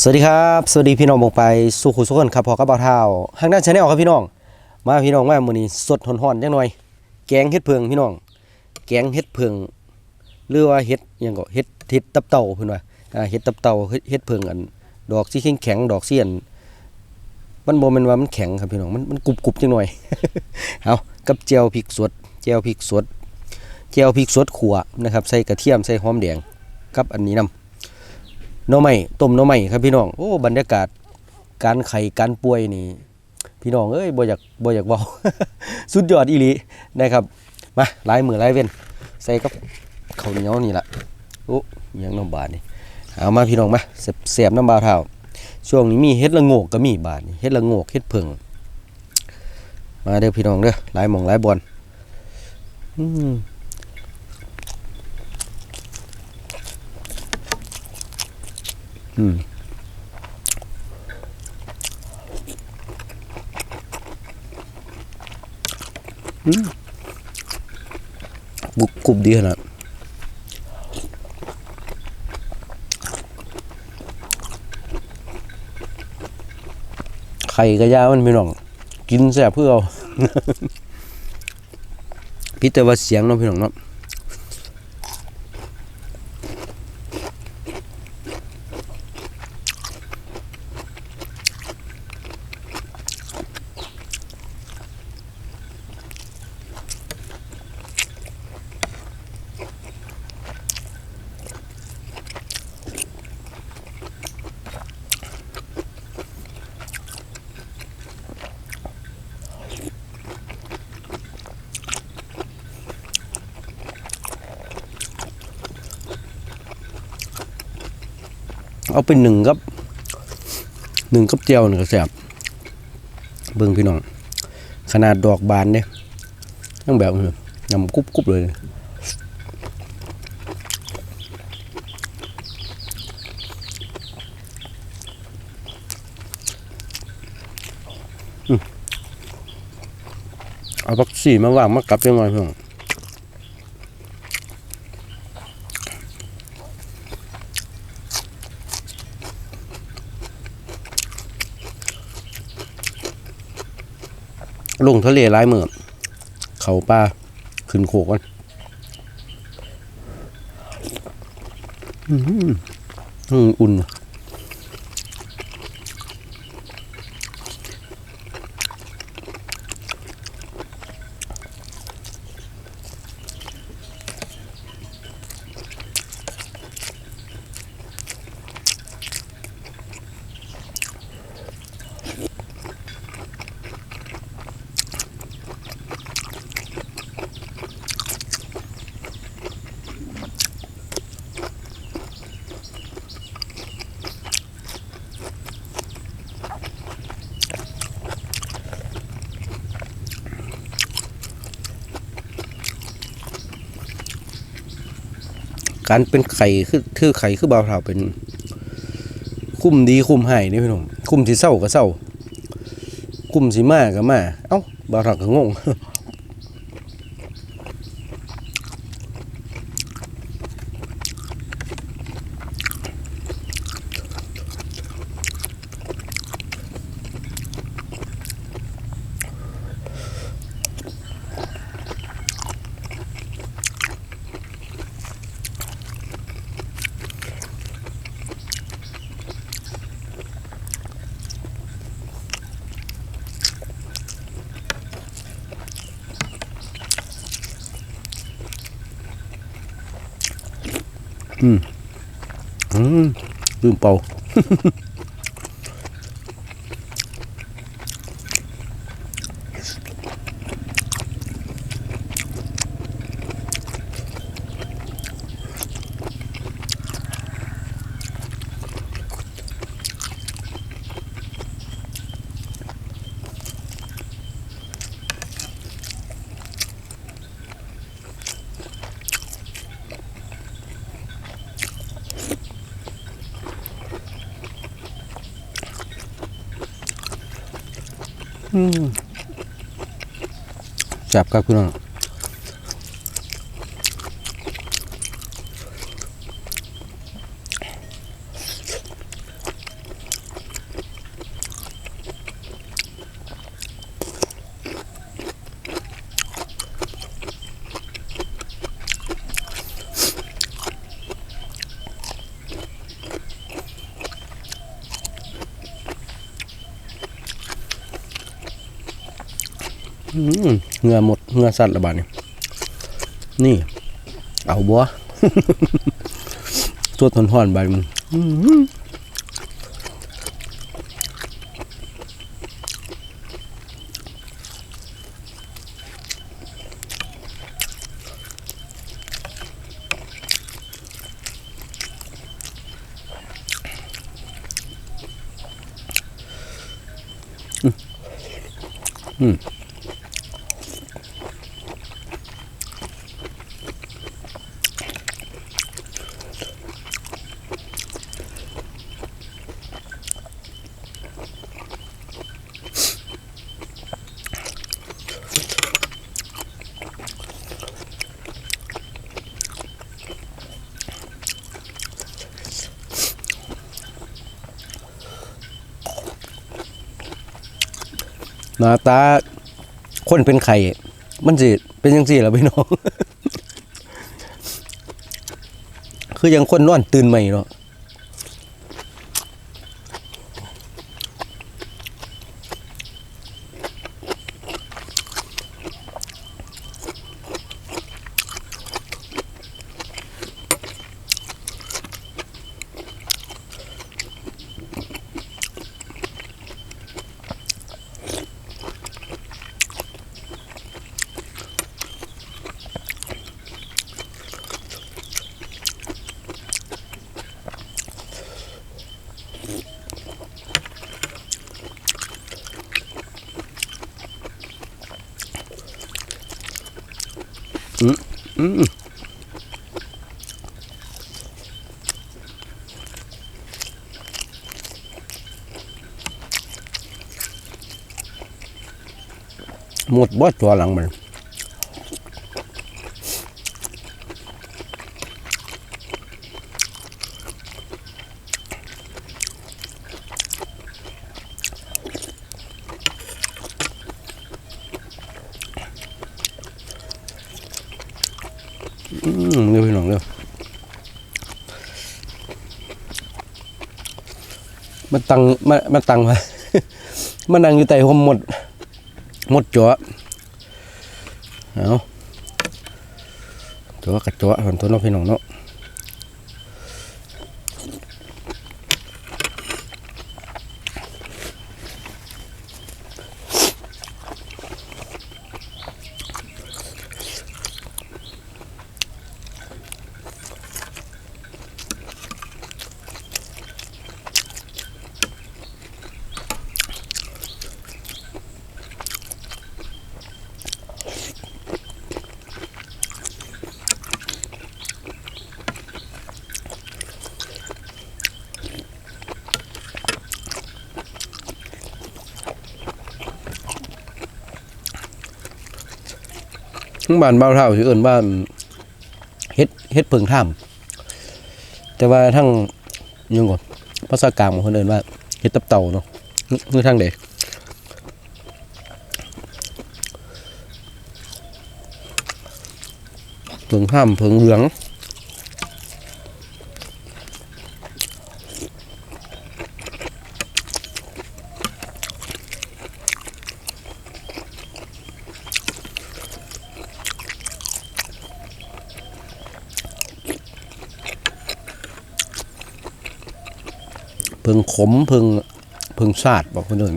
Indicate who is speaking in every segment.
Speaker 1: สวัสดีครับสวัสดีพี่น้องบงไปสู่ขุสุขนครับพอกับเบาเท้าทางด้านชาแนลครับพี่น้อง มาพี่น้องมามื้อนี้สดห่อนๆจังหน่อย แกงเห็ดเพิงพี่น้อง แกงเห็ดเพิงหรือว่าเห็ดยังก็เห็ดเห็ดตับเต่าเพิ่นว่าอ่าเห็ดตับเต่าเฮ็ดเห็ดเพิงอัน ดอกสีแข็งๆดอกเสียนมันบ่แม่นว่ามันแข็งครับพี่น้องมันมันกรุบๆจังหน่อยเอากับเจียวพริกสดเจียวพริกสดเจียวพริกสดขัวนะครับใส่กระเทียมใส่หอมแดงกับอันนี้นํห น่อไม้ต้มน่อไม้ครับพี่น้องโอ้บรรยากาศการไข่การป่วยนี่พี่น้องเอ้ยบ่อยากบ่อยากเว้าสุดยอดอีหลีนะครับมาลายมือลายเว้นใส่กับข้าวเหนียวนี่ละโอ้ยังน้ำบาดนี่เอามาพี่น้องมาเสียบๆน้ำบาวเท้าช่วงนี้มีเฮ็ดละโงกก็มีบาดนี่เฮ็ดละโงกเฮ็ดเผิงมาเด้อพี่น้องเด้อลายหมองลายบอนอืม อืมอืมกุบกรุบดีขนาดไข่กระยามันพี่น้องกินแซ่บเพื่อเอาพี่แต่ว่าเสียงเนาะพี่น้องเนาะ เอาเป็นหนึ่งกับหนึ่งกับเจียวหนึ่งกับแสบเบิ่งพี่น้อง ขนาดดอกบานเนี่ยต้องแบบน้ำกุบกุบเลยเอาพักสี่มาว่างมากลับยังไงพี่น้อง ลงทะเลร้ายเมือเขาป้าขึ้นโขกกันอื้อหืออืมอุ่น การเป็นไข่คือคือไข่คือบ่าวเท่าเป็น คุ้มดีคุ้มให้นี่พี่น้องคุ้มสีเศร้าก็เศร้าคุ้มสิมาก็มาเอ้าบ่าวเท่าก็งง อืมอืมลืมเป่า จับครับพี่น้อง เงือหมดเงือสัตว์ระบาดนี่นี่ เอาบัวตัวทนห่อนใบมึง น้าตาคนเป็นไข่ มันสิเป็นยังสี่ล่ะพี่น้อง คือยังคนนอนตื่นใหม่เนาะ หมดบ่ตัวหลังมัน อืมเร็วพี่น้องเร็วมาตังมามาตังมามานั่งอยู่ใต้ห่มหมด หมดจ่อเอาจ่อกระจ่อหันตัวน้องพี่น้องเนาะ ทั้งบ้านบ้าเท่าที่เอื่นว่าเฮ็ดเฮ็ดเพิงถ้ำแต่ว่าทั้งยังก่อนภาษากลางของคนเอื่นว่าเฮ็ดตับเต่าเนาะนี่คือทางเด็กเพิงถ้ำเพิงเหลือง ขมพึงพึงชาดบอกคนอื่น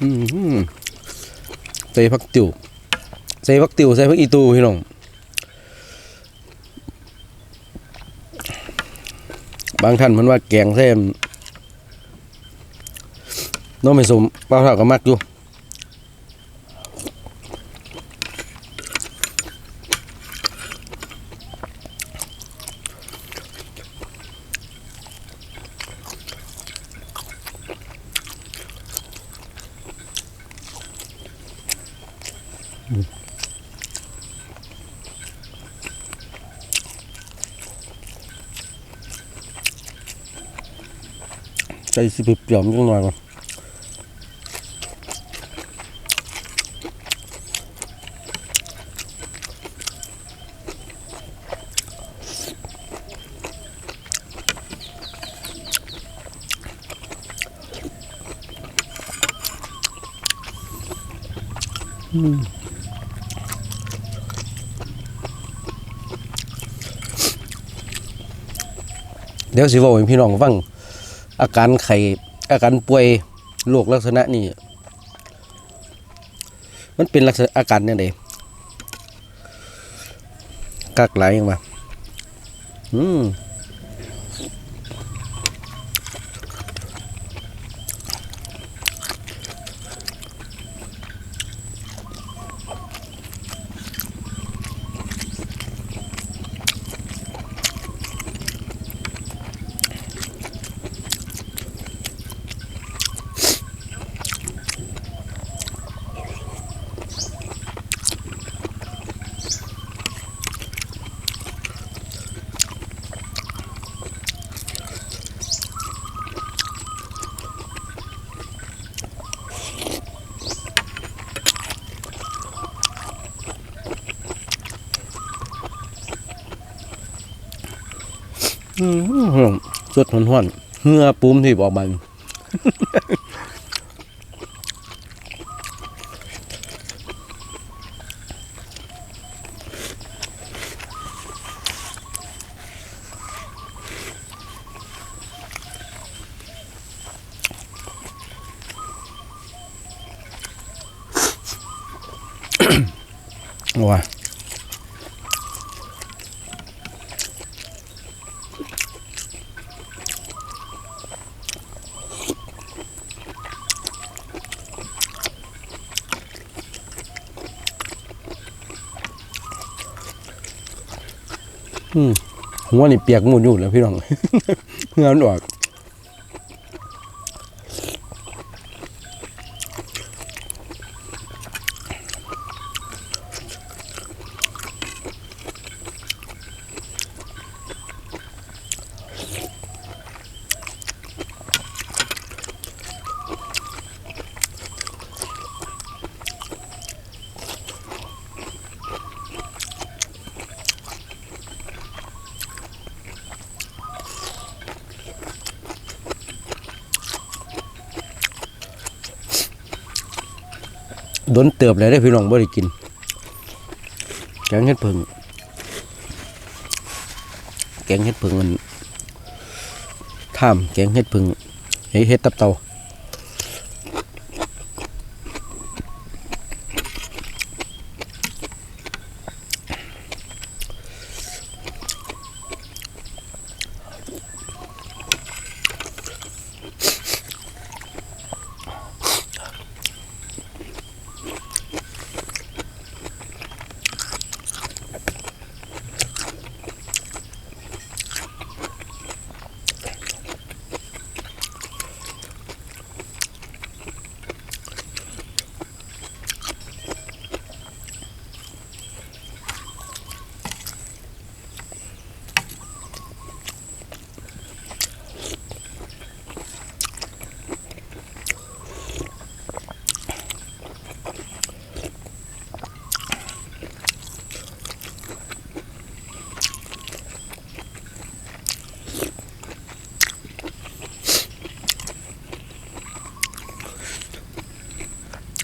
Speaker 1: อืมใส่ผักติ๋ว ใส่พักติ๋วใส่พักอีตูพี่น้องบางท่านมันว่าแกงเส้นน้องไม่สมเปล่าเท่าก็มักอยู่ สิบเปรี้ยวๆจังหน่อยก่อนเดี๋ยวสิบอกให้พี่น้องฟัง อาการไข่อาการป่วยโรคลักษณะนี้มันเป็นลักษณะอาการยังไงกักไหลยังมาอืม สดหอนหอนๆเหงือปุ้มที่บอกมัน หัวนี่เปียกมุนอยู่แล้วพี่น้องเงื่อนออก โดนเติบเลยได้พี่น้องบ่ได้กินแกงเห็ดผึ่งแกงเห็ดผึ่งมันท่ามแกงเห็ดผึ่งเฮ็ดเห็ดตับเต่า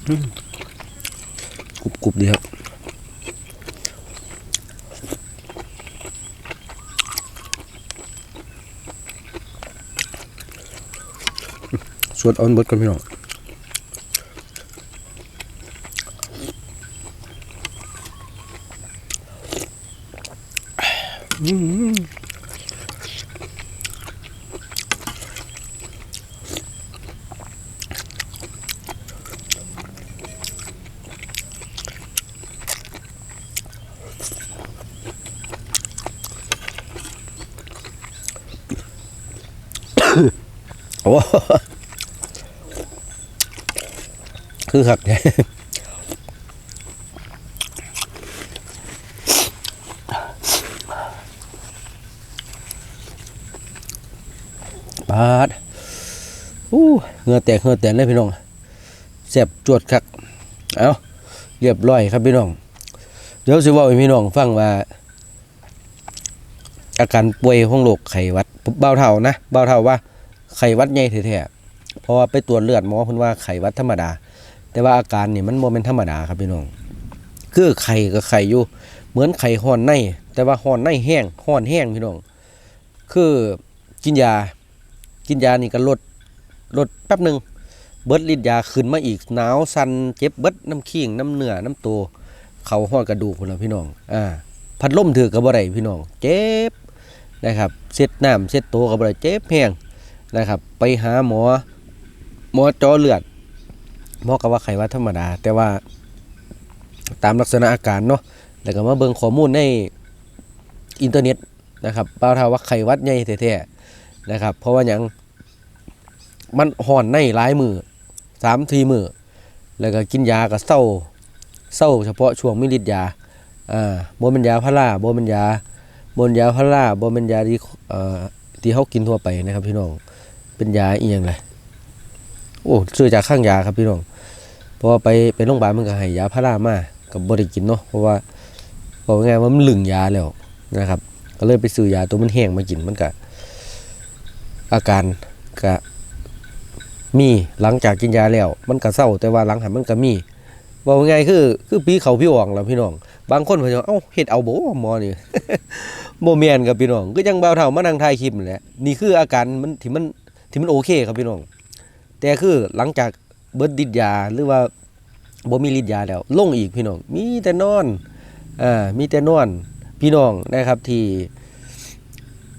Speaker 1: กรุบกรุบดีครับ สวดออนบดกันพี่น้องอืมโอ้ คือขักเนี่ยปาดเหงื่อแตกเหงื่อแตกเลยพี่น้องแซ่บจวดคัก เอาเรียบร้อยครับพี่น้อง เดี๋ยวสิว่าให้พี่น้องฟังว่า อาการป่วยของโรคไข้หวัดเบาเท่านะเบาเท่าว่า ไข้วัดใหญ่แท้ๆเพราะว่าไปตรวจเลือดหมอเพิ่นว่าไข้วัดธรรมดา แต่ว่าอาการนี่มันบ่แม่นธรรมดาครับพี่น้องคือไข้ก็ไข้อยู่เหมือนไข้ฮ้อนใน แต่ว่าฮ้อนในแห้งฮ้อนแห้งพี่น้องคือกินยากินยานี่ก็ลดลดแป๊บหนึ่งเบิดฤทธิ์ยาขึ้นมาอีกหนาวสันเจ็บเบิดน้ำขี้งน้ำเนื้อน้ำตัวเขาห้อดกระดูกพุ่นละพี่น้องอ่าพัดลมถือกับบ่ได้พี่น้อง เจ็บนะครับเช็ดน้ำเช็ดตัวกับบ่ได้เจ็บแห้ง นะครับ ไปหาหมอหมอจอเลือดหมอก็ว่าไขวัดธรรมดา แต่ว่าตามลักษณะอาการเนาะแล้วก็มาเบิ่งข้อมูลในอินเทอร์เน็ตนะครับเปล่าทาว่าไขวัดใหญ่แท้ๆนะครับ เพราะว่าหยังมันห่อนในหลายมือสามทีมือแล้วก็กินยาก็เศร้าเศร้าเฉพาะช่วงมิฤทธิ์ยาอ่าบ่แม่นยาพาราบ่แม่นยาบ่แม่นยาพาราบ่แม่นยาที่เอ่อ ที่เฮากินทั่วไปนะครับ พี่น้องเป็นยาเอียังล่ะโอ้ซื้อจากข้างยาครับพี่น้องเพราะว่าไปไปโรงพยาบาลมันก็ให้ยาพารามากับ่ได้กินเนาะเพราะว่าบอกง่ายว่ามันหลึงยาแล้วนะครับ ก็เลยไปซื้อยาตัวมันแห้งมากินมันก็อาการก็มีหลังจากกินยาแล้ว มันก็เศร้าแต่ว่าหลังหันมันก็มีบอกง่ายคือ คือปีเขาพี่อ่องแล้วพี่น้อง บางคนเพิ่นว่าเอ้าเฮ็ดเอาโบหมอนี่ บ่แม่นครับพี่น้องก็ยังเบาเท่ามานั่งถ่ายคลิปนั่แหละนี่คืออาการมันที่มันที่มันโอเคครับพี่น้อง แต่คือหลังจากเบิดฤทธิ์ยาหรือว่าบ่มีฤทธิ์ยาแล้วลงอีกพี่น้อง มีแต่นอนอ่ามีแต่นอนพี่น้องนะครับที่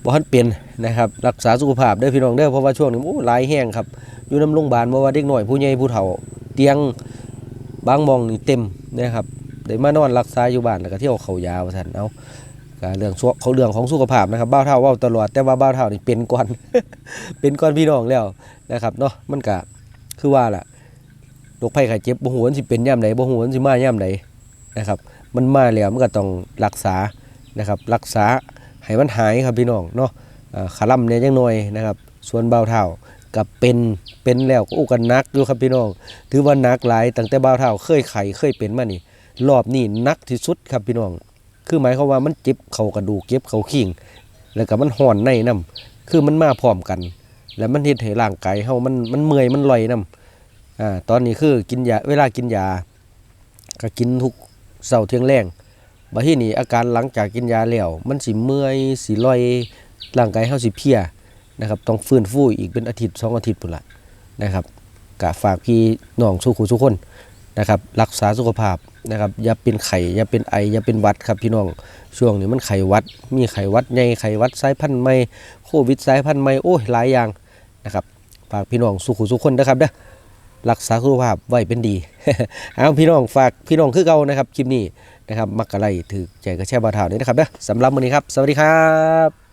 Speaker 1: บ่ทันเป็นนะครับรักษาสุขภาพเด้พี่น้องเด้เพราะว่าช่วงนี้โอ้หลายแห้งครับ อยู่นํโรงพยาบาลบ่ว่าเด็กน้อยผู้ใหญ่ผู้เฒ่า เตียงบางมองนี่เต็มนะครับได้มานอนรักษาอยู่บ้านแล้วก็เที่ยวเขายาว่าซั่นเอา ก็เรื่องสวเขาเรื่องของสุขภาพนะครับบ้าเฒ่าเว้าตลอดแต่ว่าบ้าเฒ่านี่เป็นก่อนเป็นก่อนพี่น้องแล้วนะครับเนาะมันก็คือว่าล่ะโรคภัยไข้เจ็บบ่ฮู้ว่ามันสิเป็นยามใดบ่ฮู้ว่ามันสิมายามใดนะครับ มันมาแล้วมันก็ต้องรักษานะครับ รักษาให้มันหายครับพี่น้องเนาะอ่าขาล่ำเนี่ยจังหน่อยนะครับ ส่วนเบาเท่ากับเป็นเป็นแล้วก็อู้กันนักอยู่ครับพี่น้อง ถือว่านักหลายตั้งแต่เบาเท่าเคยไข้เคยเป็นมานี่รอบนี้นักที่สุดครับพี่น้อง คือหมายความว่ามันเจ็บเขากระดูกเจ็บเขาขิงแล้วก็มันห่อนในนํคือมันมาพร้อมกัน แล้วมันเฮ็ดให้ร่างกายเฮามันมันเมื่อยมันลอยนํอ่าตอนนี้คือกินยาเวลากินยา ก็กินทุกเช้าเที่ยงแรงบัดทีนี้อาการหลังจากกินยาแล้วมันสิเมื่อยสิลอยร่างกายเฮาสิเพียนะครับต้องฟื้นฟูอีกเป็นอาทิตย์สองอาทิตย์พุ่นละนะครับก็ฝากพี่น้องสู้คู่ทุกคนนะครับรักษาสุขภาพ นะครับอย่าเป็นไข้อย่าเป็นไออย่าเป็นวัดครับพี่น้องช่วงนี้มันไข้หวัด มีไข้หวัดใหญ่ไข้หวัดสายพันธุ์ใหม่โควิดสายพันธุ์ใหม่โอ้ยหลายอย่างนะครับฝากพี่น้องสุขุสุขคนนะครับเด้อรักษาสุขภาพไว้เป็นดีเอาพี่น้องฝากพี่น้องคือเก่านะครับคลิปนี้นะครับมักกะไลถือใจกระแช่บาเท่านี้นะครับเด้อสำหรับมื้อนี้ครับ สวัสดีครับ